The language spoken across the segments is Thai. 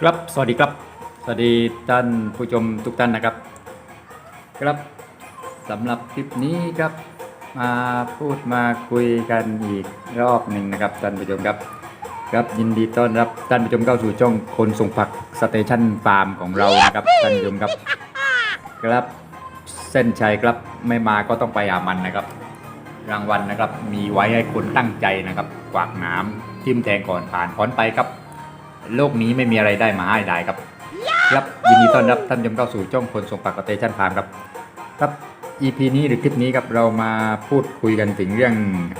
ครับ สวัสดีครับ สวัสดีท่านผู้ชมทุกท่านนะครับ ครับสำหรับคลิปนี้ครับ มาพูดมาคุยกันอีกรอบหนึ่งนะครับท่านผู้ชมครับ ครับยินดีต้อนรับท่านผู้ชมเข้าสู่ช่องคนส่งผักสเตชันฟาร์มของเรานะครับท่านผู้ชมครับ ครับเส้นชัยครับไม่มาก็ต้องไปหามันนะครับ รางวัลนะครับมีไว้ให้คนตั้งใจนะครับกวากน้ำทิ่มแทงก่อนผ่านพ้นไปครับ โลกนี้ไม่มีอะไรได้มาให้ได้ครับ ครับยินดีต้อนรับท่านผู้ชมเข้าสู่ช่องคนส่งปากสเตชันฟาร์มครับ ครับ EP นี้หรือคลิปนี้ครับเรามาพูดคุยกันถึงเรื่อง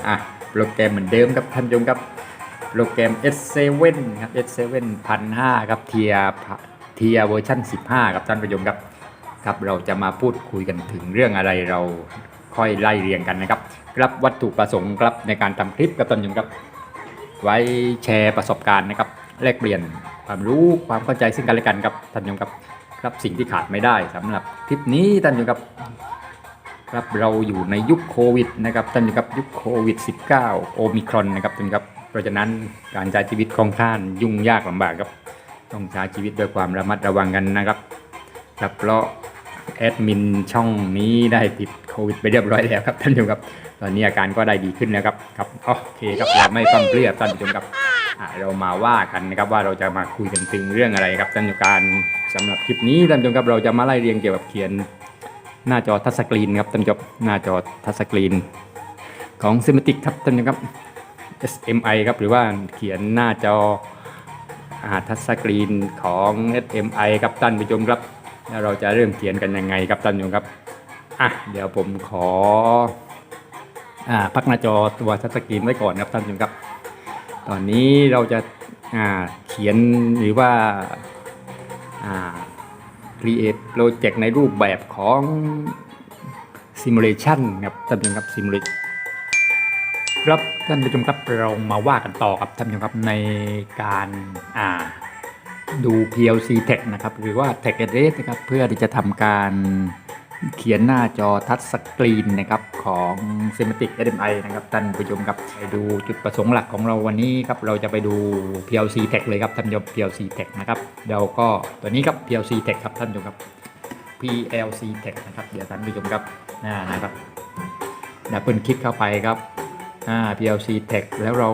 อะโปรแกรมเหมือนเดิมครับท่านผู้ชมครับโปรแกรม S7 ครับ S7 1,500ครับเทียเทียเวอร์ชัน15ครับท่านผู้ชมครับครับ เราจะมาพูดคุยกันถึงเรื่องอะไรเราค่อยไล่เรียงกันนะครับครับวัตถุประสงค์ครับในการทำคลิปกับท่านผู้ชมครับ ไว้แชร์ประสบการณ์นะครับ แลกเปลี่ยนความรู้ความเข้าใจซึ่งกันและกันครับท่านผู้ชมครับครับสิ่งที่ขาดไม่ได้สำหรับคลิปนี้ท่านผู้ชมครับครับเราอยู่ในยุคโควิดนะครับท่านผู้ชมครับยุคโควิด -19 โอมิครอนนะครับท่านผู้ชมครับเพราะฉะนั้นการใช้ชีวิตค่อนข้างยุ่งยากลำบากครับต้องใช้ชีวิตด้วยความระมัดระวังกันนะครับครับเพราะแอดมินช่องนี้ได้ติดโควิดไปเรียบร้อยแล้วครับท่านผู้ชมครับ ตอนนี้อาการก็ได้ดีขึ้นแล้วครับครับโอเคครับเราไม่ต้องเรียบท่านผู้ชมครับ เรามาว่ากันนะครับว่าเราจะมาคุยกันถึงเรื่องอะไรครับท่านผู้การสำหรับคลิปนี้ท่านผู้ชมครับเราจะมาไล่เรียงเกี่ยวกับเขียนหน้าจอทัชสกรีนครับท่านผู้ชมหน้าจอทัชสกรีนของ s ิมติกครับท่านผู้ชมครับ SMI ครับหรือว่าเขียนหน้าจออาทัชสกรีนของ SMI ครับท่านผู้ชมครับแล้วเราจะเริ่มเขียนกันยังไงครับท่านผู้ชมครับอะเดี๋ยวผมขออ่าพักหน้าจอตัวทัชสกรีนไว้ก่อนครับท่านผู้ชมครับ ตอนนี้เราจะาเขียนหรือว่าา create project ในรูปแบบของ simulation ครับท่านผู้ชมครับ simulation ครับท่านผู้ชมครับเรามาว่ากันต่อครับท่านผู้ชมครับในการาดู PLC Tech นะครับหรือว่า Tech Address นะครับเพื่อที่จะทำการ เขียนหน้าจอทัชสกรีนนะครับของ s e m a t i c SMI นะครับท่านผู้ชมครับไปดูจุดประสงค์หลักของเราวันนี้ครับเราจะไปดู PLC Tech เลยครับท่านผู้ชม PLC Tech นะครับเดี๋ยวก็ตัวนี้ครับ PLC Tech ครับท่านผู้ชมครับ PLC Tech นะครับเดี๋ยวท่านผู้ชมครับอ่านะครับดับเบิลคลิกเข้าไปครับอ่า PLC Tech แล้วเรา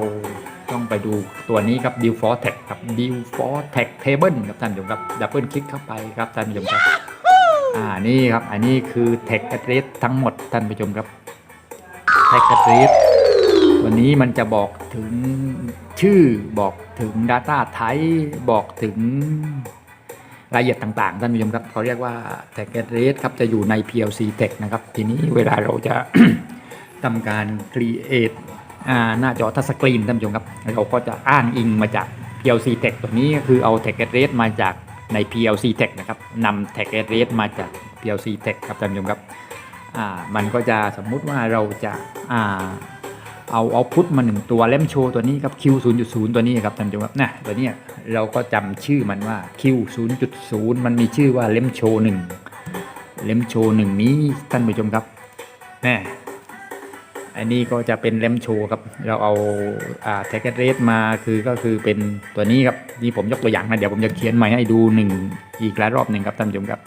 ต้องไปดูตัวนี้ครับ Default Tech ครับ Default Tech Table ครับท่านผู้ชมครับดับเบิลคลิกเข้าไปครับท่านผู้ชมครับ อ่านี่ครับอันนี้คือ Tech Address ทั้งหมดท่านผู้ชมครับ Tech Address ตัวนี้มันจะบอกถึงชื่อบอกถึง Data Type บอกถึงรายละเอียดต่างๆ ท่านผู้ชมครับเขาเรียกว่า Tech Address ครับจะอยู่ใน PLC Tech นะครับ ทีนี้เวลาเราจะ ทำการ create อ่าหน้าจอทัชสกรีนท่านผู้ชมครับ เราก็จะอ้างอิงมาจาก PLC Tech ตัวนี้ก็คือเอา Tech Address มาจาก ใน PLC Tech นะครับนำ Tech Address มาจาก PLC Tech ครับท่านผู้ชมครับมันก็จะสมมุติว่าเราจะอาเอาเอาพุทมาหนึ่งตัวเล่มโชว์ตัวนี้ครับ Q 0.0 ตัวนี้ครับท่านผู้ชมครับนะตัวนี้เราก็จำชื่อมันว่า Q 0.0 มันมีชื่อว่าเล่มโชว์หนึ่งเล่มโชว์หนึ่งนี้ท่านผู้ชมครับแน่ อันนี้ก็จะเป็นเล่มโชว์ครับ เราเอาแท็กเรสมาคือก็คือเป็นตัวนี้ครับนี่ผมยกตัวอย่างนะเดี๋ยวผมจะเขียนใหม่ให้ดูหนึ่งอีกหลายรอบหนึ่งครับท่านผู้ชมครับ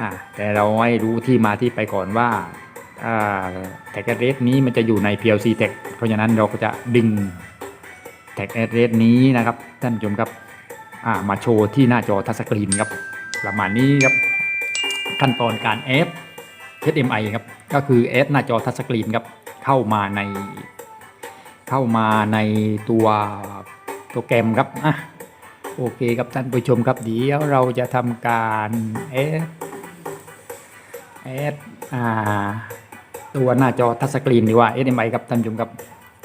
อ่าแต่เราให้รู้ที่มาที่ไปก่อนว่าแท็กเรสนี้มันจะอยู่ใน PLC Tech เพราะฉะนั้นเราก็จะดึงแท็กเรสนี้นะครับท่านผู้ชมครับอ่ามาโชว์ที่หน้าจอทัชสกรีนครับประมาณนี้ครับขั้นตอนการเอฟ HDMI ครับ ก็คือแอดหน้าจอทัชสกรีนครับเข้ามาใน เข้ามาในตัวโปรแกรมครับอะโอเคครับท่านผู้ชมครับเดี๋ยวเราจะทำการแอดแอดอ่าตัวหน้าจอทัชสกรีนดีกว่า HDMI ครับท่านผู้ชมครับ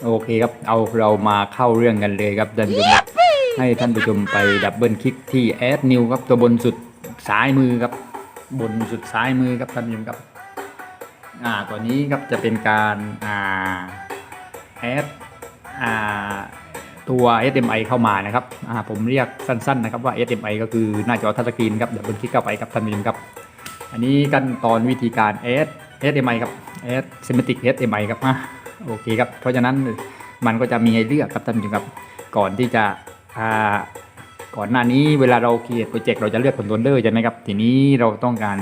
โอเคครับเอาเรามาเข้าเรื่องกันเลยครับท่านผู้ชมครับให้ท่านผู้ชมไปดับเบิลคลิกที่แอดนิวครับตัวบนสุดซ้ายมือครับบนสุดซ้ายมือครับท่านผู้ชมครับ อ่าตัวนี้ครับจะเป็นการอ่าแอดอ่าตัว HDMI เข้ามานะครับอ่าผมเรียกสั้นๆนะครับว่า HDMI ก็คือหน้าจอทัชสกรีนครับเดี๋ยวบนคลิกเข้าไปครับท่านผู้ชมครับ อันนี้ขั้นตอนวิธีการแอด HDMI ครับแอด Semantic HDMI ครับอะโอเคครับเพราะฉะนั้นมันก็จะมีให้เลือกครับท่านผู้ชมครับก่อนที่จะอ่าก่อนหน้านี้เวลาเราเขียนโปรเจกต์เราจะเลือกคอนโทรลเลอร์ใช่ไหมครับ ทีนี้เราต้องการ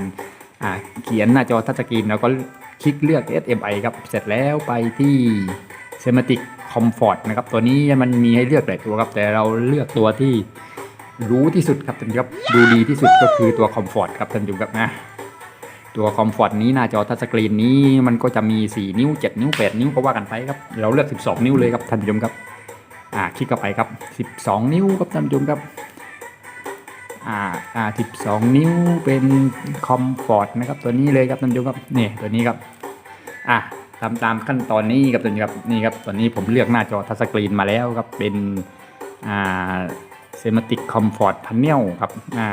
อ่าเขียนหน้าจอทัชสกรีนเราก็ คลิกเลือก SMI ครับ เสร็จแล้วไปที่ Semantic Comfort นะครับ ตัวนี้มันมีให้เลือกหลายตัวครับ แต่เราเลือกตัวที่รู้ที่สุดครับท่านผู้ชมครับ ดูดีที่สุดก็คือตัว Comfort ครับท่านผู้ชมครับนะ ตัวคอมฟอร์ตนี้หน้าจอทัชสกรีนนี้มันก็จะมี 4 นิ้ว 7 นิ้ว 8 นิ้วก็ว่ากันไปครับ เราเลือก 12 นิ้วเลยครับท่านผู้ชมครับ อ่า คลิกเข้าไปครับ 12 นิ้วครับท่านผู้ชมครับ อ่าอ่า12นิ้วเป็นคอมฟอร์ตนะครับตัวนี้เลยครับท่านผู้ชมครับนี่ตัวนี้ครับอะทำตามขั้นตอนนี้ครับท่านผู้ชมครับนี่ครับตอนนี้ผมเลือกหน้าจอทัชสกรีนมาแล้วครับเป็นอ่าเซมติกคอมฟอร์ตพันเนลครับอ่า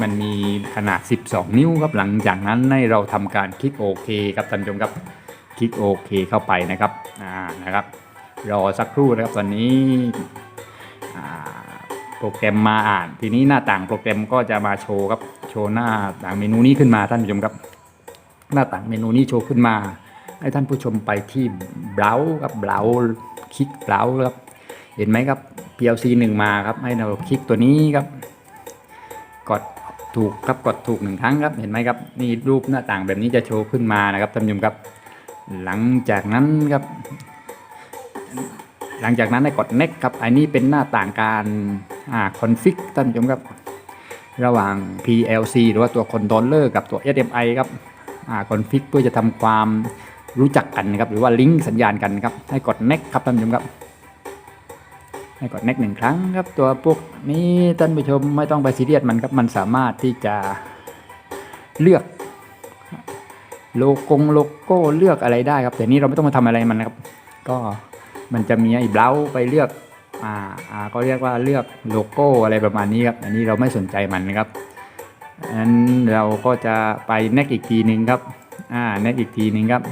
มันมีขนาด 12 นิ้วครับหลังจากนั้นให้เราทำการคลิกโอเคครับท่านผู้ชมครับคลิกโอเคเข้าไปนะครับอ่านะครับรอสักครู่นะครับตอนนี้อ่า โปรแกรมมาอ่าน ทีนี้หน้าต่างโปรแกรมก็จะมาโชว์ครับ โชว์หน้าต่างเมนูนี้ขึ้นมาท่านผู้ชมครับ หน้าต่างเมนูนี้โชว์ขึ้นมา ให้ท่านผู้ชมไปที่ browse ครับ browse คลิก browse ครับ เห็นไหมครับ PLC 1 มาครับ ให้เราคลิกตัวนี้ครับ กดถูกครับ กดถูกหนึ่งครั้งครับ เห็นไหมครับ นี่รูปหน้าต่างแบบนี้จะโชว์ขึ้นมานะครับท่านผู้ชมครับ หลังจากนั้นครับ หลังจากนั้นให้กด next ครับ อันนี้เป็นหน้าต่างการอ่า config ท่านผู้ชมครับ ระหว่าง PLC หรือว่าตัว controller กับตัว SMI ครับอ่า config เพื่อจะทำความรู้จักกันนะครับ หรือว่าลิงก์สัญญาณกันครับ ให้กด next ครับท่านผู้ชมครับ ให้กด next หนึ่งครั้งครับ ตัวพวกนี้ท่านผู้ชมไม่ต้องไปซีเรียสมันครับ มันสามารถที่จะเลือกโลโกงโลโก้เลือกอะไรได้ครับแต่นี้เราไม่ต้องมาทำอะไรมันนะครับ ก็ มันจะมีไอ้เบราไปเลือกอ่าอ่าก็เรียกว่าเลือกโลโก้อะไรประมาณนี้ครับ อันนี้เราไม่สนใจมันนะครับอันนั้นเราก็จะไป next อีกทีหนึ่งครับอ่า next อีกทีหนึ่งครับ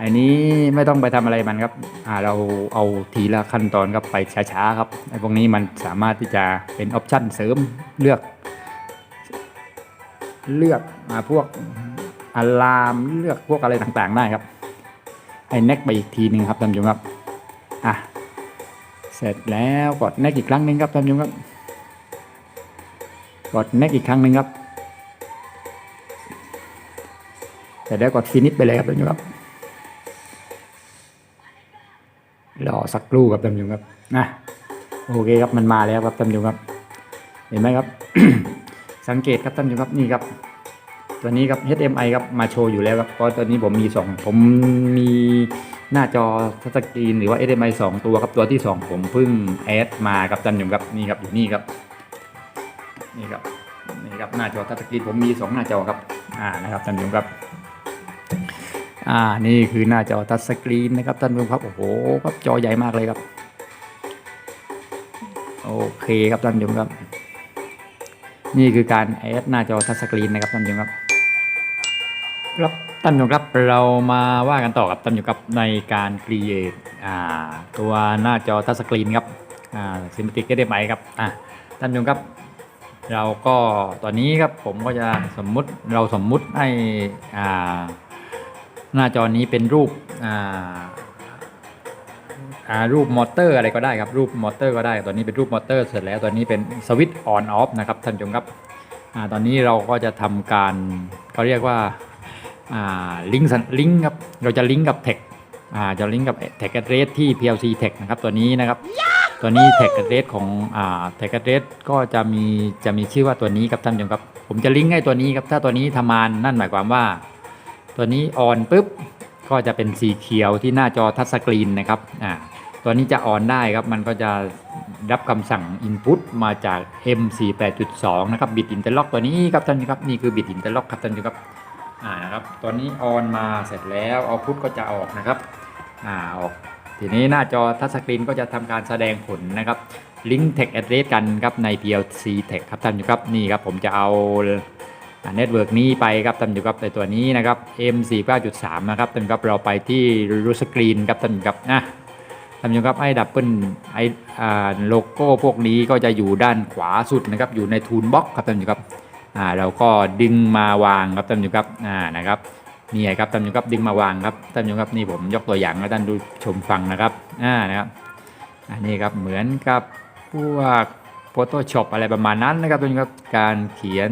อันนี้ไม่ต้องไปทำอะไรมันครับอ่าเราเอาทีละขั้นตอนครับไปช้าๆครับไอ้พวกนี้มันสามารถที่จะเป็นออปชันเสริมเลือก เลือกอ่าพวกอะลามเลือกพวกอะไรต่างๆได้ครับ ให้เน็กไปอีกทีหนึ่งครับท่านผู้ชมครับอะเสร็จแล้วกดเน็กอีกครั้งหนึ่งครับท่านผู้ชมครับกดเน็กอีกครั้งหนึ่งครับเสร็จแล้วกดฟินิชไปเลยครับท่านผู้ชมครับรอสักครู่ครับท่านผู้ชมครับนะโอเคครับมันมาแล้วครับท่านผู้ชมครับ เห็นไหมครับ สังเกตครับท่านผู้ชมครับนี่ครับ ตัวนี้ครับ HMI ครับมาโชว์อยู่แล้วครับเพราะตัวนี้ผมมีสองผมมีหน้าจอทัชสกรีนหรือว่า HMI สองตัวครับตัวที่สองผมเพิ่งแอดมาครับท่านผู้ชมครับนี่ครับอยู่นี่ครับนี่ครับนี่ครับหน้าจอทัชสกรีนผมมีสองหน้าจอครับอ่านะครับท่านผู้ชมครับอ่านี่คือหน้าจอทัชสกรีนนะครับท่านผู้ชมครับโอ้โหครับจอใหญ่มากเลยครับโอเคครับท่านผู้ชมครับ นี่คือการแอดหน้าจอทัชสกรีนนะครับท่านผู้ชมครับ ครับท่านผู้ชมครับเรามาว่ากันต่อกับท่านผู้ชมครับในการ create อ่าตัวหน้าจอทัชสกรีนครับอ่า Cinematic HDMI ครับอ่าท่านผู้ชมครับ เราก็ตอนนี้ครับผมก็จะสมมุติเราสมมุติให้หน้าจอนี้เป็นรูปรูปมอเตอร์อะไรก็ได้ครับรูปมอเตอร์ก็ได้ ตอนนี้เป็นรูปมอเตอร์เสร็จแล้วตอนนี้เป็นสวิตช์ออนออฟนะครับท่านผู้ชมครับอตอนนี้เราก็จะทำการเขาเรียกว่า ลิงก์ลิงก์ครับเราจะลิงก์กับแท็กจะลิงก์กับแท็กแอดเรสที่ PLC Tech นะครับตัวนี้นะครับตัวนี้แท็กแอดเรสของอ่าแท็กแอดเรสก็จะมีจะมีชื่อว่าตัวนี้ครับท่านผู้ชมครับ ผมจะลิงก์ให้ตัวนี้ครับถ้าตัวนี้ทำงานนั่นหมายความว่า ตัวนี้ออนปุ๊บก็จะเป็นสีเขียวที่หน้าจอทัชสกรีนนะครับอ่าตัวนี้จะออนได้ครับ มันก็จะรับคำสั่ง Input มาจาก M48.2 นะครับบิตอินเตอร์ล็อกตัวนี้ครับท่านผู้ชมครับ นี่คือบิตอินเตอร์ล็อกครับท่านผู้ชมครับ อ่านะครับตัวนี้ออนมาเสร็จแล้วเอาพุทก็จะออกนะครับอ่าออกทีนี้หน้าจอทัชสกรีนก็จะทำการแสดงผลนะครับลิงก์ Tech Address กันครับใน PLC Tech ครับท่านผู้ชมครับนี่ครับผมจะเอาเน็ตเวิร์กนี้ไปครับท่านผู้ชมครับในตัวนี้นะครับ M49.3 นะครับท่านครับเราไปที่รูสกรีนครับท่านผู้ชมครับนะท่านผู้ชมครับไอ้ดับเบิลไอ้โลโก้พวกนี้ก็จะอยู่ด้านขวาสุดนะครับอยู่ในทูลบ็อกครับท่านผู้ชมครับ อ่าเราก็ดึงมาวางครับท่านผู้ชมครับอ่านะครับนี่ครับท่านผู้ชมครับดึงมาวางครับท่านผู้ชมครับนี่ผมยกตัวอย่างให้ท่านดูชมฟังนะครับอ่านะครับอันนี้ครับเหมือนกับพวก Photoshop อะไรประมาณนั้นนะครับท่านผู้ชมครับการเขียน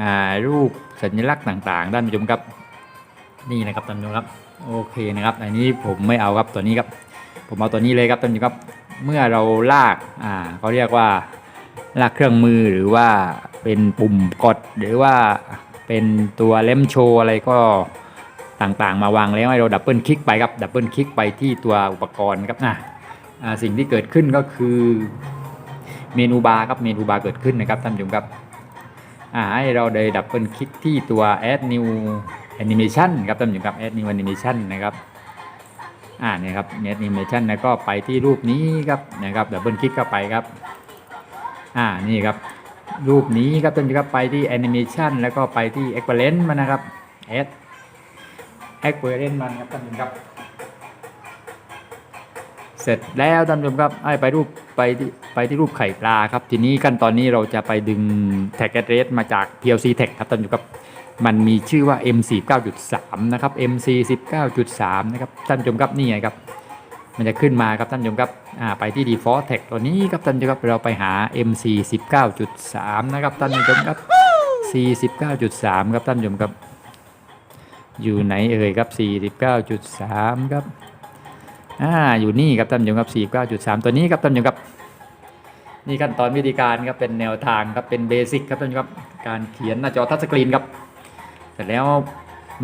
อ่ารูปสัญลักษณ์ต่างๆท่านผู้ชมครับนี่นะครับท่านผู้ชมครับโอเคนะครับ อันนี้ผมไม่เอาครับตัวนี้ครับ ผมเอาตัวนี้เลยครับท่านผู้ชมครับเมื่อเราลากอ่าเขาเรียกว่าลากเครื่องมือหรือว่า เป็นปุ่มกดหรือว่าเป็นตัวเล่มโชว์อะไรก็ต่างๆ มาวางแล้วให้เราดับเบิลคลิกไปครับดับเบิลคลิกไปที่ตัวอุปกรณ์ครับนะอ่าสิ่งที่เกิดขึ้นก็คือเมนูบาร์ครับเมนูบาร์เกิดขึ้นนะครับท่านผู้ชมครับอ่าให้เราได้ดับเบิลคลิกที่ตัว add new animation ครับท่านผู้ชมครับ add new animation นะครับอ่าเนี่ยครับ add animation แล้วก็ไปที่รูปนี้ครับนะครับดับเบิลคลิกเข้าไปครับอ่านี่ครับ รูปนี้ครับท่านผู้ชมครับไปที่ animation แล้วก็ไปที่ experience มันนะครับ add experience มันครับท่านผู้ชมครับ เสร็จแล้วท่านผู้ชมครับให้ไปรูปไปที่ไปที่รูปไข่ปลาครับ ทีนี้ขั้นตอนนี้เราจะไปดึง tag address มาจาก PLC tag ครับท่านผู้ชมครับมันมีชื่อว่า M49.3 นะครับ MC19.3 นะครับท่านผู้ชมครับนี่ไงครับ มันจะขึ้นมาครับท่านผู้ชมครับไปที่ default tag ตัวนี้ครับท่านผู้ชมครับเราไปหา MC19.3 นะครับท่านผู้ชมครับ C19.3 ครับท่านผู้ชมครับ อยู่ไหนเอ่ยครับ 49.3 ครับอ่าอยู่นี่ครับท่านผู้ชมครับ 49.3 ตัวนี้ครับท่านผู้ชมครับนี่ขั้นตอนวิธีการครับเป็นแนวทางครับเป็นเบสิกครับท่านผู้ชมครับการเขียนหน้าจอทัชสกรีนครับเสร็จแล้ว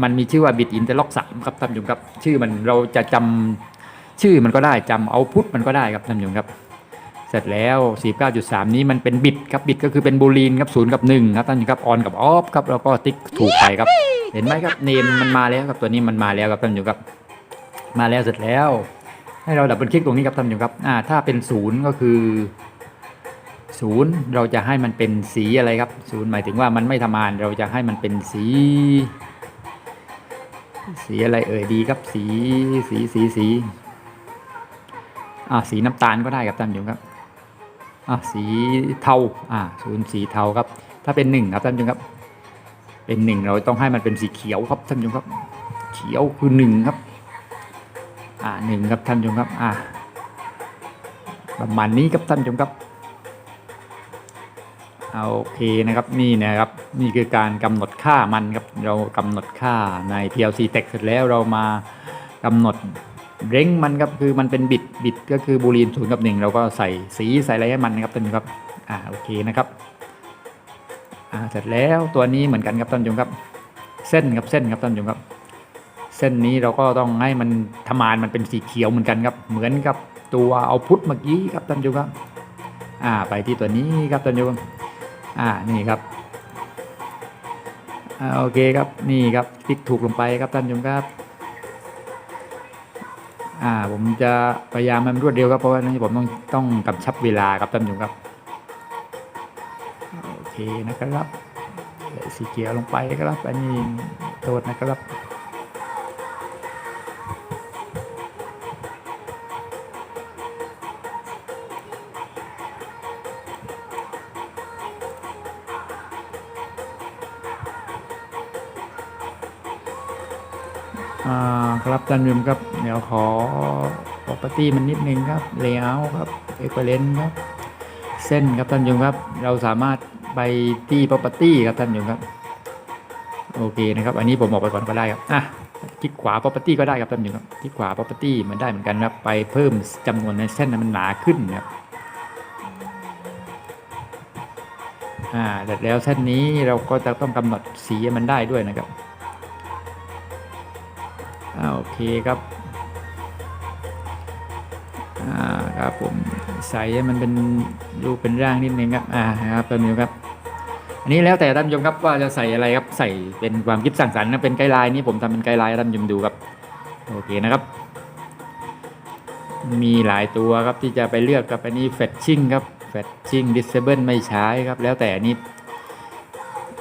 มันมีชื่อว่าบิตอินเตอร์ล็อก3ครับท่านผู้ชมครับ ชื่อมันเราจะจำ ชื่อมันก็ได้จำเอาพุทมันก็ได้ครับท่านผู้ชมครับ เสร็จแล้ว 49.3 นี้มันเป็นบิตครับบิตก็คือเป็นบูลีนครับ0กับ1ครับท่านผู้ชมครับออนกับออฟครับแล้วก็ติ๊กถูกไปครับ เห็นไหมครับเนมมันมาแล้วครับตัวนี้มันมาแล้วครับท่านผู้ชมครับมาแล้วเสร็จแล้ว ให้เราดับเบิลคลิกตรงนี้ครับท่านผู้ชมครับอ่าถ้าเป็นศูนย์ก็คือศูนย์เราจะให้มันเป็นสีอะไรครับศูนย์หมายถึงว่ามันไม่ทำงานเราจะให้มันเป็นสี สีอะไรเอ่ยดีครับสีสีสีสี อ่าสีน้ำตาลก็ได้ครับท่านผู้ชมครับอ่าสีเทาอ่าศูนย์สีเทาครับ ถ้าเป็นหนึ่งครับท่านผู้ชมครับ เป็นหนึ่งเราต้องให้มันเป็นสีเขียวครับท่านผู้ชมครับ เขียวคือหนึ่งครับ อ่าหนึ่งครับท่านผู้ชมครับ อ่าประมาณนี้ครับท่านผู้ชมครับเอาโอเคนะครับนี่นะครับนี่คือการกำหนดค่ามันครับเรากำหนดค่าใน PLC text เสร็จแล้วเรามากำหนด เร่งมันครับคือมันเป็นบิตบิตก็คือบูลีนศูนย์กับหนึ่งเราก็ใส่สีใส่อะไรให้มันนะครับท่านผู้ชมครับอ่าโอเคนะครับอ่าเสร็จแล้วตัวนี้เหมือนกันครับท่านผู้ชมครับ เส้นครับเส้นครับท่านผู้ชมครับ เส้นนี้เราก็ต้องให้มันทำงานมันเป็นสีเขียวเหมือนกันครับ เหมือนกับตัวเอาพุทเมื่อกี้ครับท่านผู้ชมครับอ่าไปที่ตัวนี้ครับท่านผู้ชมอ่านี่ครับอ่าโอเคครับนี่ครับคลิกถูกลงไปครับท่านผู้ชมครับ อ่า ผมจะพยายามมันรวดเร็วครับเพราะว่านี่ผมต้องต้องกำชับเวลาครับท่านผู้ชมครับโอเคนะครับใส่สีเขียวลงไปครับอันนี้โทษนะครับ ท่านผู้ชมครับเดี๋ยวขอ property มันนิดนึงครับ layout ครับ equivalent ครับ เส้นครับท่านผู้ชมครับ เราสามารถไปที่ property ครับท่านผู้ชมครับ โอเคนะครับ อันนี้ผมบอกไปก่อนก็ได้ครับ อะคลิกขวา property ก็ได้ครับท่านผู้ชมครับ คลิกขวา property มือนได้เหมือนกันครับ ไปเพิ่มจำนวนในเส้นให้มันหนาขึ้นครับ อ่า แล้วเส้นนี้เราก็จะต้องกำหนดสีมันได้ด้วยนะครับ โอเคครับอ่าครับผมใส่ให้มันเป็นรูปเป็นร่างนิดนึงครับอ่าครับท่านผู้ชมครับ อันนี้แล้วแต่ท่านผู้ชมครับว่าจะใส่อะไรครับใส่เป็นความคิดสร้างสรรค์นะเป็นไกด์ไลน์นี่ผมทำเป็นไกด์ไลน์ท่านผู้ชมดูครับโอเคนะครับ มีหลายตัวครับที่จะไปเลือกครับอันนี้ fetching ครับ fetching disable ไม่ใช้ครับ แล้วแต่อันนี้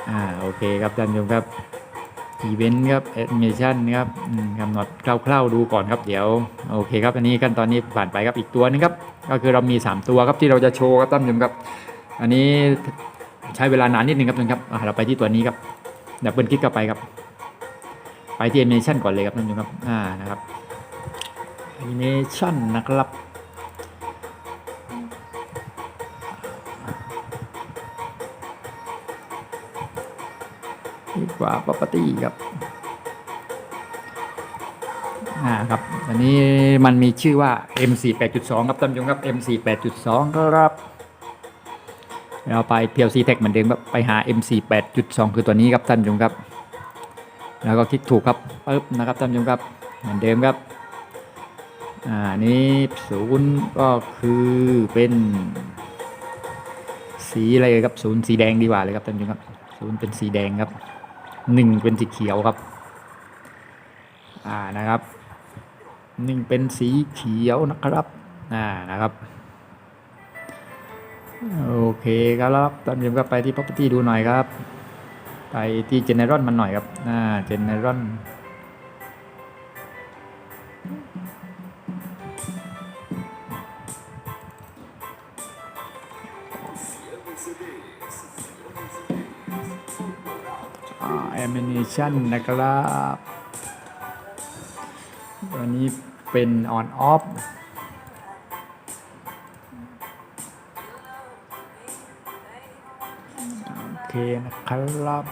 อ่าโอเคครับท่านผู้ชมครับ อีเวนต์ครับแอนิเมชันครับกำหนดคร่าวๆดูก่อนครับเดี๋ยวโอเคครับอันนี้ขั้นตอนนี้ผ่านไปครับอีกตัวนึงครับก็คือเรามี 3 ตัวครับที่เราจะโชว์ครับท่านผู้ชมครับ อันนี้ใช้เวลานานนิดนึงครับท่านครับเราไปที่ตัวนี้ครับดับเบิลคลิกเข้าไปครับ ไปที่แอนิเมชันก่อนเลยครับท่านผู้ชมครับอ่านะครับแอนิเมชันนะครับ ว่า property ครับอ่าครับอันนี้มันมีชื่อว่า MC 8.2 ครับท่านผู้ชมครับ MC 8.2 ครับเราไป PLC Tech เหมือนเดิมครับไปหา MC 8.2 คือตัวนี้ครับท่านผู้ชมครับ แล้วก็คลิกถูกครับปึ๊บนะครับท่านผู้ชมครับเหมือนเดิมครับอ่านี้ศูนย์ก็คือเป็นสีอะไรครับศูนย์สีแดงดีกว่าเลยครับท่านผู้ชมครับศูนย์เป็นสีแดงครับ หนึ่งเป็นสีเขียวครับ อ่านะครับหนึ่งเป็นสีเขียวนะครับ อ่านะครับ โอเคครับท่านผู้ชมครับไปที่ property ดูหน่อยครับ ไปที่ general มันหน่อยครับ อ่า general อ่า animation นะครับ ตัวนี้เป็น on off โอเคนะครับ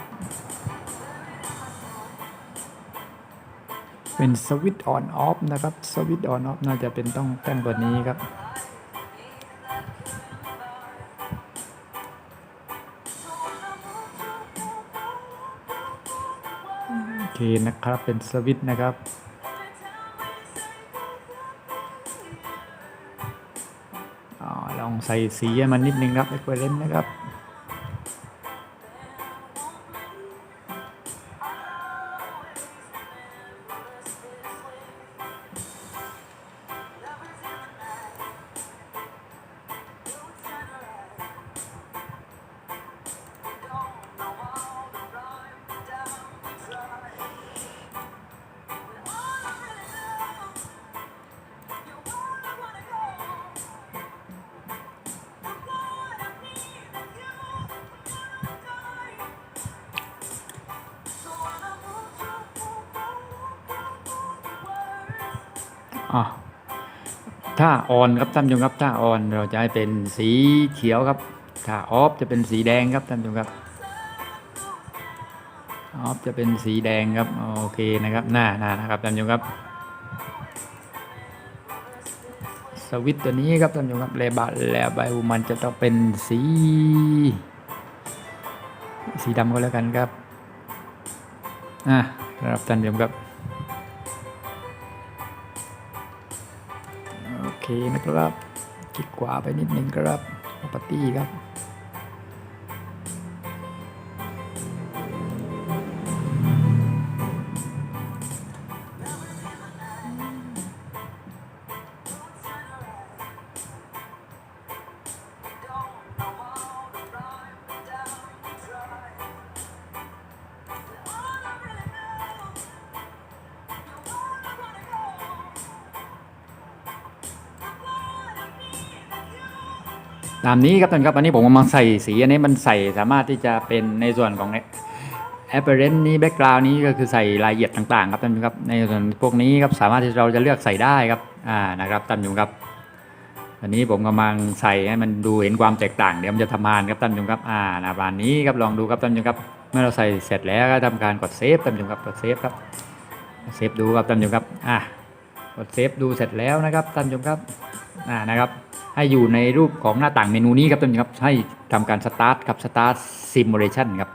เป็นสวิตช์ on off นะครับ สวิตช์ on off น่าจะเป็นต้องแต้มตัวนี้ครับ เคนะครับเป็นสวิตนะครับอ่าลองใส่สีให้มันนิดนึงครับเอ็กเวเลนนะครับ ถ้าอ่อนครับท่านผู้ชมครับถ้าอ่อนเราจะให้เป็นสีเขียวครับ ถ้าออฟจะเป็นสีแดงครับท่านผู้ชมครับออฟจะเป็นสีแดงครับโอเคนะครับหน้าหน้านะครับท่านผู้ชมครับ สวิตตัวนี้ครับท่านผู้ชมครับเลบะแลบายมันจะต้องเป็นสี สีดำก็แล้วกันครับอะครับท่านผู้ชมครับ เคนะครับคลิกขวาไปนิดนึงครับปาร์ตี้ครับามนี้ครับท่านครับอันนี้ผมกำลังใส่สีอันนี้มันใส่สามารถที่จะเป็นในส่วนของ apparent นี้ background นี้ก็คือใส่รายละเอียดต่างๆครับท่านครับในส่วนพวกนี้ครับสามารถที่เราจะเลือกใส่ได้ครับอ่านะครับท่านผู้ชมครับอันนี้ผมกำลังใส่ให้มันดูเห็นความแตกต่างเดี๋ยวมันจะทำงานครับท่านผู้ชมครับอ่านะประมาณนี้ครับลองดูครับท่านผู้ชมครับ เมื่อเราใส่เสร็จแล้วก็ทำการกดเซฟท่านผู้ชมครับกดเซฟครับเซฟดูครับท่านผู้ชมครับอ่ากดเซฟดูเสร็จแล้วนะครับท่านผู้ชมครับ นะครับ ให้อยู่ในรูปของหน้าต่างเมนูนี้ครับท่านผู้ชมครับ ให้ทำการสตาร์ทครับสตาร์ทซิมูเลชันครับ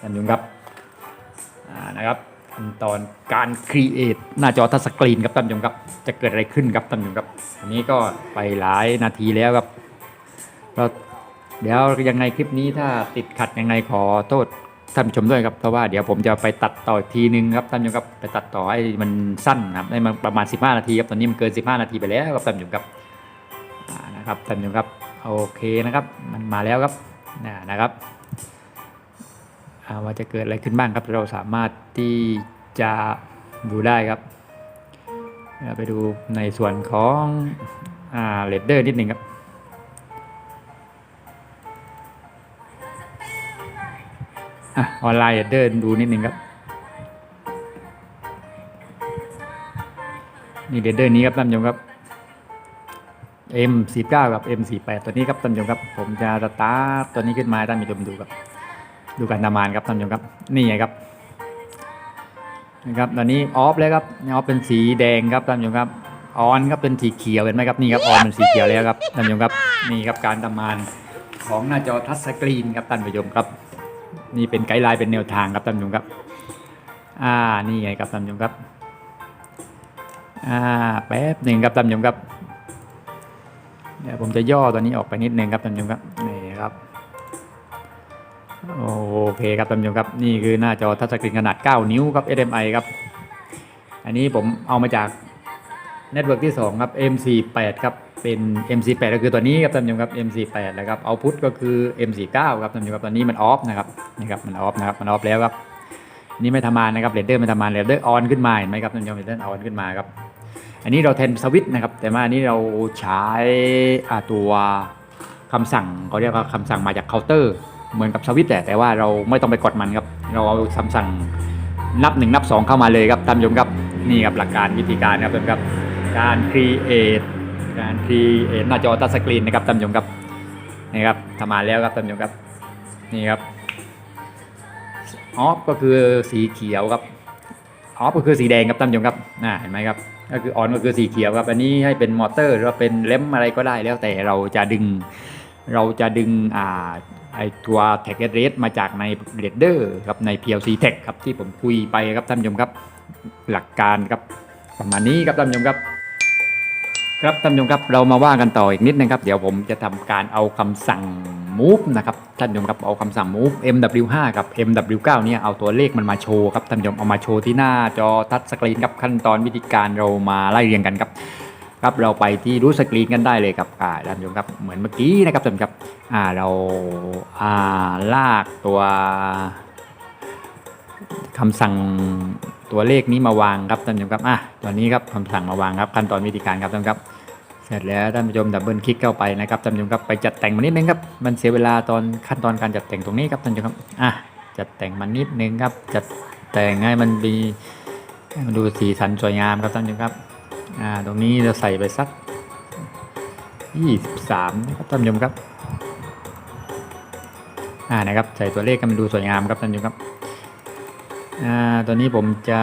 ท่านผู้ชมครับอ่านะครับขั้นตอนการครีเอทหน้าจอทัชสกรีนครับท่านผู้ชมครับ จะเกิดอะไรขึ้นครับท่านผู้ชมครับ อันนี้ก็ไปหลายนาทีแล้วครับก็เดี๋ยวยังไงคลิปนี้ถ้าติดขัดยังไงขอโทษท่านผู้ชมด้วยครับเพราะว่าเดี๋ยวผมจะไปตัดต่ออีกทีนึงครับท่านผู้ชมครับไปตัดต่อให้มันสั้นครับให้มันประมาณ 15 นาทีครับตอนนี้มันเกิน 15 นาทีไปแล้วครับท่านผู้ชมครับ นะครับท่านผู้ชมครับโอเคนะครับ มันมาแล้วครับนะนะครับว่าจะเกิดอะไรขึ้นบ้างครับ เราสามารถที่จะดูได้ครับเราไปดูในส่วนของอ่าเลดเดอร์นิดหนึ่งครับอออนไลน์เลดเดอร์ดูนิดหนึ่งครับนี่เลดเดอร์นี้ครับท่านผู้ชมครับ M49 กับ M48 ตัวนี้ครับท่านผู้ชมครับ ผมจะสตาร์ทตัวนี้ขึ้นมาให้ท่านผู้ชมดูครับ ดูการทำงานครับท่านผู้ชมครับ นี่ไงครับนะครับตอนนี้ออฟเลยครับออฟเป็นสีแดงครับท่านผู้ชมครับออนครับเป็นสีเขียวเห็นไหมครับนี่ครับออนเป็นสีเขียวแล้วครับท่านผู้ชมครับนี่ครับการทำงานของหน้าจอทัชสกรีนครับท่านผู้ชมครับ นี่เป็นไกด์ไลน์เป็นแนวทางครับท่านผู้ชมครับอ่านี่ไงครับท่านผู้ชมครับอ่าแป๊บหนึ่งครับท่านผู้ชมครับ เดี๋ยวผมจะย่อตัวนี้ออกไปนิดนึงครับท่านผู้ชมครับนี่ครับโอเคครับท่านผู้ชมครับนี่คือหน้าจอทัชสกรีนขนาด 9 นิ้วครับ HDMI ครับ อันนี้ผมเอามาจากเน็ตเวิร์กที่ 2 ครับ MC8 ครับเป็น MC8 ก็คือตัวนี้ครับท่านผู้ชมครับ MC8 นะครับเอาพุทก็คือ MC9 ครับท่านผู้ชมครับตอนนี้มันออฟนะครับนี่ครับมันออฟนะครับมันออฟแล้วครับนี่ไม่ทำงานนะครับเรดเดอร์ไม่ทำงานเรดเดอร์ออนขึ้นมาเห็นไหมครับท่านผู้ชมเรดเดอร์ออนขึ้นมาครับ อันนี้เราแทนสวิตนะครับ แต่ว่าอันนี้เราใช้ตัวคำสั่งเขาเรียกว่าคำสั่งมาจากเคาน์เตอร์ เหมือนกับสวิตแต่แต่ว่าเราไม่ต้องไปกดมันครับ เราเอาคำสั่งนับหนึ่งนับสองเข้ามาเลยครับท่านผู้ชมครับนี่ครับหลักการวิธีการนะครับท่านครับ การ create การ create หน้าจอทัชสกรีนนะครับท่านผู้ชมครับนี่ครับทำมาแล้วครับท่านผู้ชมครับนี่ครับออฟก็คือสีเขียวครับออฟก็คือสีแดงครับท่านผู้ชมครับน่าเห็นไหมครับ ก็คืออ่อนก็คือสีเขียวครับอันนี้ให้เป็นมอเตอร์หรือว่าเป็นเล็มอะไรก็ได้แล้วแต่เราจะดึงเราจะดึงอ่าไอตัว t a g a d r e s มาจากใน r e a d e r ครับใน PLC Tech ครับที่ผมคุยไปครับท่านผู้ชมครับหลักการครับประมาณนี้ครับท่านผู้ชมครับ ครับท่านผู้ชมครับเรามาว่ากันต่ออีกนิดนึงครับ เดี๋ยวผมจะทำการเอาคำสั่ง move นะครับท่านผู้ชมครับเอาคำสั่ง move MW5 กับ MW9 เนี่ยเอาตัวเลขมันมาโชว์ครับท่านผู้ชมเอามาโชว์ที่หน้าจอทัชสกรีนครับขั้นตอนวิธีการเรามาไล่เรียงกันครับครับเราไปที่รูทสกรีนกันได้เลยครับอ่าท่านผู้ชมครับเหมือนเมื่อกี้นะครับท่านผู้ชมครับอ่าเราอ่าลากตัวคำสั่งตัวเลขนี้มาวางครับท่านผู้ชมครับอะตัวนี้ครับคำสั่งมาวางครับขั้นตอนวิธีการครับท่านผู้ชมครับ เสร็จแล้วท่านผู้ชมดับเบิลคลิกเข้าไปนะครับท่านผู้ชมครับไปจัดแต่งมันนิดนึงครับมันเสียเวลาตอนขั้นตอนการจัดแต่งตรงนี้ครับท่านผู้ชมครับอะจัดแต่งมันนิดนึงครับจัดแต่งให้มันมีมันดูสีสันสวยงามครับท่านผู้ชมครับอ่าตรงนี้เราใส่ไปสัก 23นะครับท่านผู้ชมครับอ่านะครับใส่ตัวเลขให้มันดูสวยงามครับท่านผู้ชมครับอ่าตัวนี้ผมจะ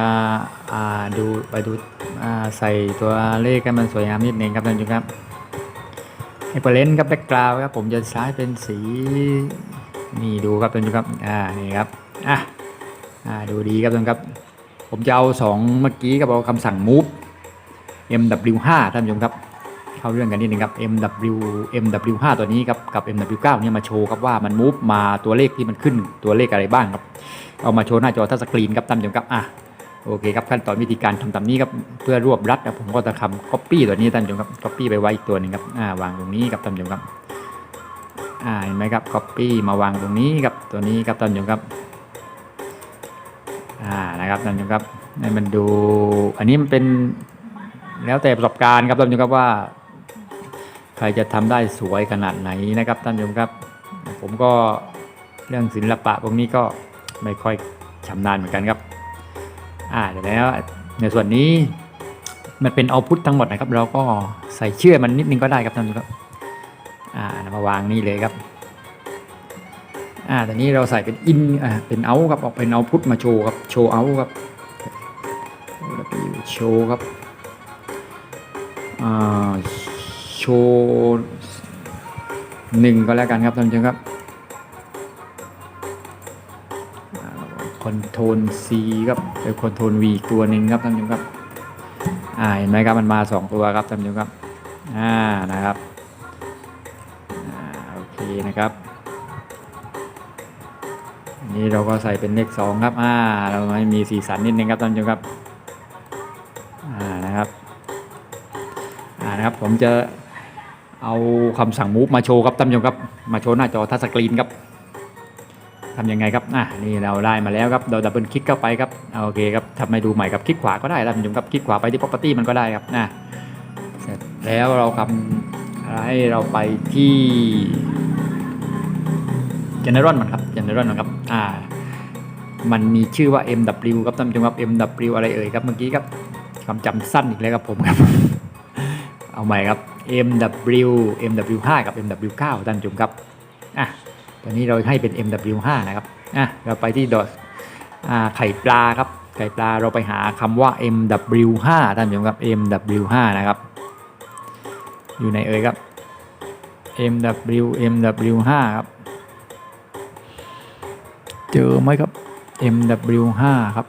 อ่าดูไปดู ใส่ตัวเลขให้มันสวยงามนิดนึงครับท่านผู้ชมครับให้เปรนครับแบ็กกราวครับผมจะใช้เป็นสีนี่ดูครับท่านผู้ชมครับอ่านี่ครับอะอ่าดูดีครับท่านผู้ชมครับ ผมจะเอาสองเมื่อกี้กับเอาคำสั่ง move MW5 ท่านผู้ชมครับเข้าเรื่องกันนิดนึงครับ MW MW5 ตัวนี้ครับกับ MW9 เนี่ยมาโชว์ครับว่ามัน move มาตัวเลขที่มันขึ้นตัวเลขอะไรบ้างครับ เอามาโชว์หน้าจอทัชสกรีนครับท่านผู้ชมครับอะ โอเคครับขั้นตอนวิธีการทำตามนี้ครับเพื่อรวบรัดครับผมก็จะทำ copy ตัวนี้ท่านผู้ชมครับ copy ไปไว้อีกตัวหนึ่งครับอ่าวางตรงนี้ครับท่านผู้ชมครับอ่าเห็นไหมครับ copy มาวางตรงนี้ครับตัวนี้ครับท่านผู้ชมครับอ่านะครับท่านผู้ชมครับให้มันดูอันนี้มันเป็นแล้วแต่ประสบการณ์ครับท่านผู้ชมครับว่าใครจะทำได้สวยขนาดไหนนะครับท่านผู้ชมครับ ผมก็เรื่องศิลปะพวกนี้ก็ไม่ค่อยชำนาญเหมือนกันครับ อ่าเดี๋ยวแล้วในส่วนนี้มันเป็นเอาพุททั้งหมดนะครับ เราก็ใส่เชื่อมันนิดนึงก็ได้ครับท่านผู้ชมครับอ่ามาวางนี่เลยครับอ่าตอนนี้เราใส่เป็นอินอ่าเป็นเอาครับออกเป็นเอาพุทมาโชว์ครับโชว์เอาครับโชว์ครับอ่าโชว์หนึ่งก็แล้วกันครับท่านผู้ชมครับ อนโทรล C ครับเป็นคอนโทรล V ตัวหนึ่งครับท่านผู้ชมครับอ่าเห็นไหมครับมันมาสองตัวครับท่านผู้ชมครับอ่านะครับอ่าโอเคนะครับอันนี้เราก็ใส่เป็นเลขสองครับอ่าเราไม่มีสีสันนิดนึงครับท่านผู้ชมครับอ่านะครับอ่านะครับผมจะเอาคำสั่ง move มาโชว์ครับท่านผู้ชมครับมาโชว์หน้าจอทัชสกรีนครับ ทำยังไงครับอะนี่เราได้มาแล้วครับเราดับเบิลคลิกเข้าไปครับโอเคครับทำให้ดูใหม่ครับคลิกขวาก็ได้ท่านผู้ชมครับคลิกขวาไปที่ property มันก็ได้ครับนะเสร็จแล้วเราทำให้เราไปที่ general มันครับ general มันครับอ่ามันมีชื่อว่า MW ครับท่านผู้ชมครับ MW อะไรเอ่ยครับเมื่อกี้ครับคำจำสั้นอีกแล้วครับผมครับเอาใหม่ครับ MW MW5 กับ MW9 ท่านผู้ชมครับอะ ตัวนี้เราให้เป็น MW5 นะครับอะเราไปที่ดอทไข่ปลาครับไข่ปลาเราไปหาคำว่า MW5 ท่านผู้ชมครับ MW5 นะครับอยู่ในเอ่ยครับ MW MW5 ครับเจอไหมครับ MW5 ครับ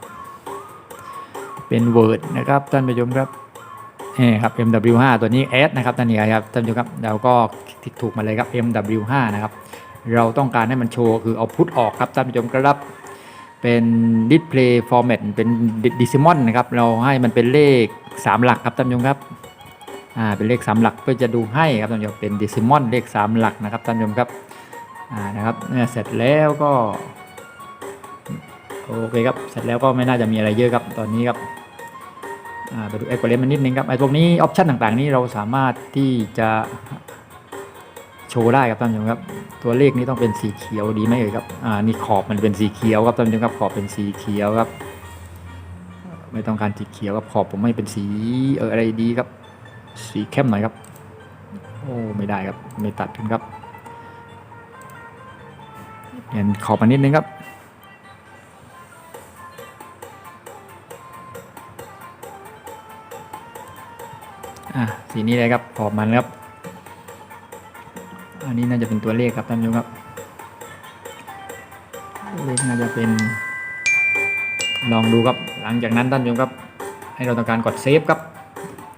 เป็น Word นะครับท่านผู้ชมครับนี่ครับ MW5 ตัวนี้ S นะครับท่านนี่ครับท่านผู้ชมครับเราก็คลิกถูกมาเลยครับ MW5 นะครับ เราต้องการให้มันโชว์คือเอาพุทออกครับท่านผู้ชมครับเป็น display format เป็น decimal นะครับเราให้มันเป็นเลข 3 หลักครับท่านผู้ชมครับอ่าเป็นเลข 3 หลักเพื่อจะดูให้ครับท่านผู้ชมเป็น decimal เลข 3 หลักนะครับท่านผู้ชมครับอ่านะครับเสร็จแล้วก็โอเคครับเสร็จแล้วก็ไม่น่าจะมีอะไรเยอะครับตอนนี้ครับอ่าไปดูเอ็กซ์เลมันนิดนึงครับไอ้พวกนี้ออปชันต่างๆ นี้เราสามารถที่จะ โชว์ได้ครับท่านผู้ชมครับ ตัวเลขนี้ต้องเป็นสีเขียวดีไหมเอ่ยครับอ่านี่ขอบมันเป็นสีเขียวครับท่านผู้ชมครับขอบเป็นสีเขียวครับ ไม่ต้องการสีเขียวครับขอบผมไม่เป็นสีเอออะไรดีครับ สีเข้มหน่อยครับ โอ้ไม่ได้ครับไม่ตัดกันครับเห็นขอบมานิดนึงครับอะสีนี้เลยครับขอบมันครับ อันนี้น่าจะเป็นตัวเลขครับท่านผู้ชมครับ เลขน่าจะเป็น ลองดูครับ หลังจากนั้นท่านผู้ชมครับ ให้เราทำการกดเซฟครับ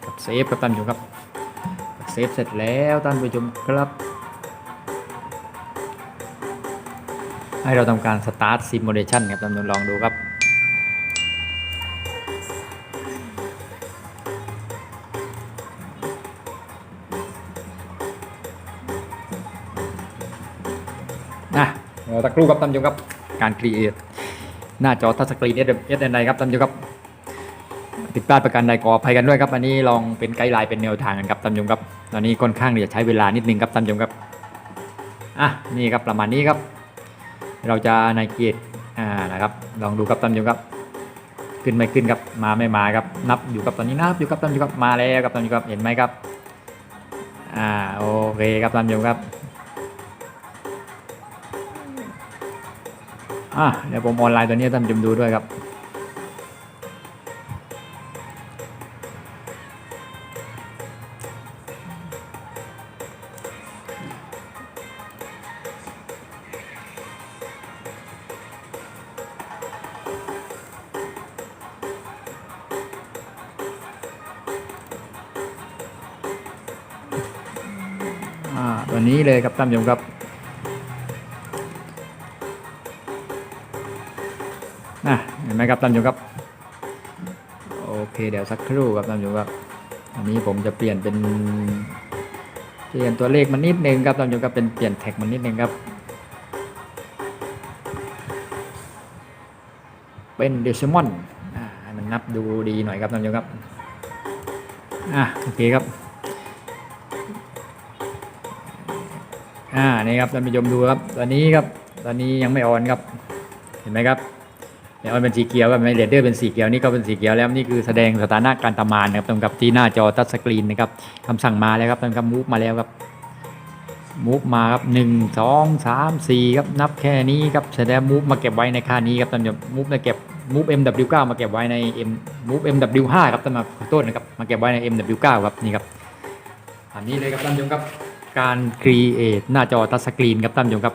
กดเซฟครับท่านผู้ชมครับ กดเซฟเสร็จแล้วท่านผู้ชมครับ ให้เราทำการ start simulation ครับท่านผู้ชมลองดูครับ เราตะครู่ครับท่านผู้ชมครับ การครีเอทหน้าจอทัชสกรีนเอสเอสไครับท่านผู้ชมครับผิดพลาดประการใดขออภัยกันด้วยครับอันนี้ลองเป็นไกด์ไลน์เป็นแนวทางกันครับท่านผู้ชมครับตอนนี้ค่อนข้างที่จะใช้เวลานิดนึงครับท่านผู้ชมครับอะนี่ครับประมาณนี้ครับ เราจะในเกียรอ่านะครับลองดูครับท่านผู้ชมครับ ขึ้นไม่ขึ้นครับมาไม่มาครับนับอยู่ครับตอนนี้นับอยู่ครับท่านผู้ชมครับมาแล้วครับท่านผู้ชมครับเห็นไหมครับอ่าโอเคครับท่านผู้ชมครับ อะเดี๋ยวผมออนไลน์ตัวนี้ท่านผู้ชมดูด้วยครับ อ่าตัวนี้เลยครับท่านผู้ชมครับ นะเห็นไหมครับท่านผู้ชมครับ โอเคเดี๋ยวสักครู่ครับท่านผู้ชมครับ อันนี้ผมจะเปลี่ยนเป็น เปลี่ยนตัวเลขมันนิดนึงครับท่านผู้ชมครับเป็นเปลี่ยนแท็กมันนิดนึงครับ เป็นเดซิมอนอ่าให้มันนับดูดีหน่อยครับท่านผู้ชมครับ อะโอเคครับอ่านี่ครับท่านผู้ชมดูครับ ตอนนี้ครับ ตอนนี้ยังไม่ออนครับ เห็นไหมครับ เดี๋ยวมันเป็นสีเขียวกับไม่เรดเดอร์เป็นสีเขียวนี่ก็เป็นสีเขียวแล้วนี่คือแสดงสถานะการทำงานนะครับตรงกับที่หน้าจอทัชสกรีนนะครับคำสั่งมาแล้วครับตรงกับมูฟมาแล้วครับมูฟมาครับหนึ่งสองสามสี่ครับนับแค่นี้ครับแสดงมูฟมาเก็บไว้ในค่านี้ครับท่านผู้มูฟมาเก็บมูฟ MW9 มาเก็บไว้ใน M มูฟ MW5 ครับท่านมาขอโทษนะครับมาเก็บไว้ใน MW9 ครับนี่ครับอันนี้เลยครับท่านผู้ชมครับการครีเอทหน้าจอทัชสกรีนครับท่านผู้ชมครับ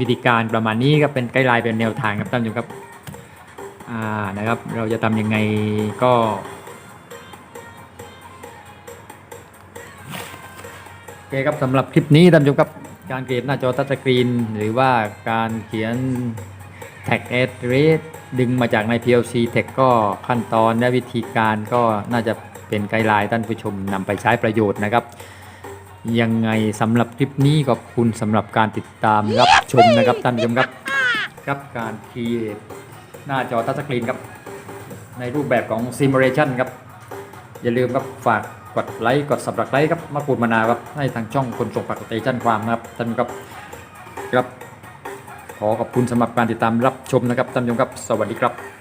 วิธีการประมาณนี้ครับเป็นไกด์ไลน์เป็นแนวทางครับท่านผู้ชมครับ อ่านะครับเราจะทำยังไงก็โอเคครับสำหรับคลิปนี้ท่านผู้ชมครับการเขียนหน้าจอทัชสกรีน หรือว่าการเขียน Tag Address ดึงมาจากใน PLC Tag ก็ขั้นตอนและวิธีการก็น่าจะเป็นไกด์ไลน์ท่านผู้ชมนำไปใช้ประโยชน์นะครับ ยังไงสำหรับคลิปนี้ขอบคุณสำหรับการติดตามรับชมนะครับท่านผู้ชมครับกับการครีเอ หน้าจอทัชสกรีนครับ ในรูปแบบของ Simulation ครับ อย่าลืมครับฝากกดไลค์กด subscribe ครับมาปูดมานาครับให้ทางช่องคนส่งปากสเตชันความนะครับท่านครับครับ ขอขอบคุณสำหรับการติดตามรับชมนะครับท่านผู้ชมครับ สวัสดีครับ